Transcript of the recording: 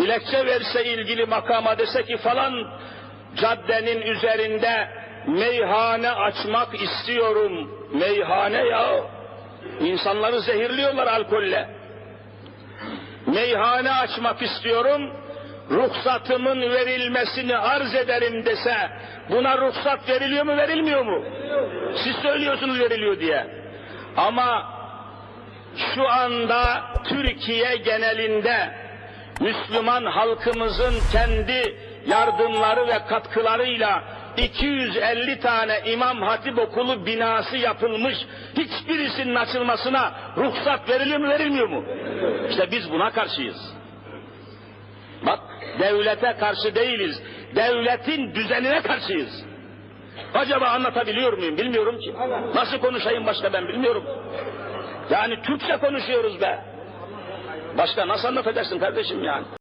dilekçe verse ilgili makama dese ki falan caddenin üzerinde meyhane açmak istiyorum. Meyhane ya. İnsanları zehirliyorlar alkolle. Meyhane açmak istiyorum. Ruhsatımın verilmesini arz ederim dese buna ruhsat veriliyor mu verilmiyor mu? Siz söylüyorsunuz veriliyor diye. Ama şu anda Türkiye genelinde Müslüman halkımızın kendi yardımları ve katkılarıyla 250 tane İmam Hatip Okulu binası yapılmış. Hiçbirisinin açılmasına ruhsat veriliyor mu verilmiyor mu? İşte biz buna karşıyız. Bak devlete karşı değiliz. Devletin düzenine karşıyız. Acaba anlatabiliyor muyum bilmiyorum ki. Nasıl konuşayım başka ben bilmiyorum. Yani Türkçe konuşuyoruz be. Başka nasıl anlatacaksın kardeşim yani?